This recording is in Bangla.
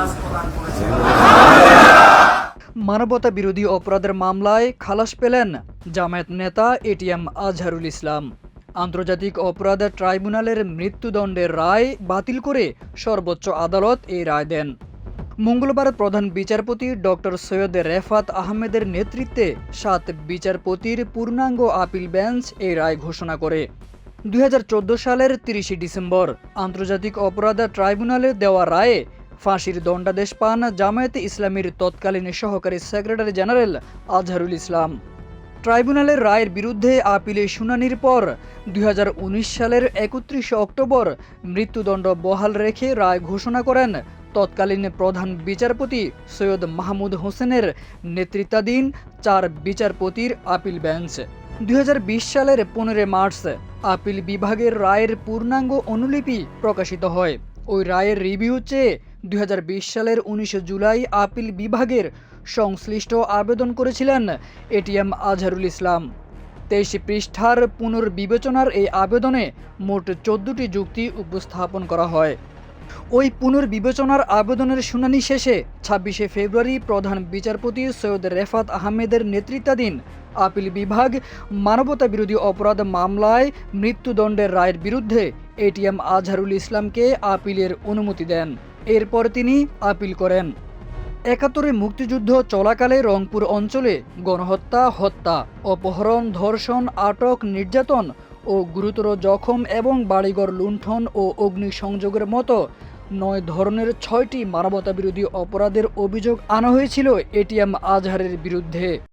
খালাস প্রদান করেছেন মানবতা বিরোধী অপরাধের মামলায় খালাস পেলেন জামায়াত নেতা এটিএম আজহারুল ইসলাম। আন্তর্জাতিক অপরাধ ট্রাইব্যুনালের মৃত্যুদণ্ডের রায় বাতিল করে সর্বোচ্চ আদালত এই রায় দেন। মঙ্গলবার প্রধান বিচারপতি ডক্টর সৈয়দ রেফাত আহমেদের নেতৃত্বে সাত বিচারপতির পূর্ণাঙ্গ আপিল বেঞ্চ এই রায় ঘোষণা করে। দু হাজার চোদ্দ সালের তিরিশে ডিসেম্বর আন্তর্জাতিক অপরাধ ট্রাইব্যুনালে দেওয়া রায়ে ফাঁসির দণ্ডাদেশ পান জামায়াতে ইসলামীর তৎকালীন সহকারী সেক্রেটারি জেনারেল আজহারুল ইসলাম। ট্রাইব্যুনালের রায়ের বিরুদ্ধে আপিলে শুনানির পর দুই হাজার উনিশ সালের একত্রিশে অক্টোবর মৃত্যুদণ্ড বহাল রেখে রায় ঘোষণা করেন তৎকালীন প্রধান বিচারপতি সৈয়দ মাহমুদ হোসেনের নেতৃত্বাধীন চার বিচারপতির আপিল বেঞ্চ। দুই হাজার বিশ সালের পনেরো মার্চ আপিল বিভাগের রায়ের পূর্ণাঙ্গ অনুলিপি প্রকাশিত হয়। ওই রায়ের রিভিউ চেয়ে দুই হাজার বিশ সালের উনিশে জুলাই আপিল বিভাগের সংশ্লিষ্ট আবেদন করেছিলেন এটিএম আজহারুল ইসলাম। তেইশ পৃষ্ঠার পুনর্বিবেচনার এই আবেদনে মোট চোদ্দটি যুক্তি উপস্থাপন করা হয়। ওই পুনর্বিবেচনার আবেদনের শুনানি শেষে ছাব্বিশে ফেব্রুয়ারি প্রধান বিচারপতি সৈয়দ রেফাত আহমেদের নেতৃত্বাধীন আপিল বিভাগ মানবতা বিরোধী অপরাধ মামলায় মৃত্যুদণ্ডের রায়ের বিরুদ্ধে এটিএম আজহারুল ইসলামকে আপিলের অনুমতি দেন। এরপর তিনি আপিল করেন। একাত্তরে মুক্তিযুদ্ধ চলাকালে রংপুর অঞ্চলে গণহত্যা, হত্যা, অপহরণ, ধর্ষণ, আটক, নির্যাতন ও গুরুতর জখম এবং বাড়িঘর লুণ্ঠন ও অগ্নিসংযোগের মতো নয় ধরনের ছয়টি মানবতাবিরোধী অপরাধের অভিযোগ আনা হয়েছিল এটিএম আজহারের বিরুদ্ধে।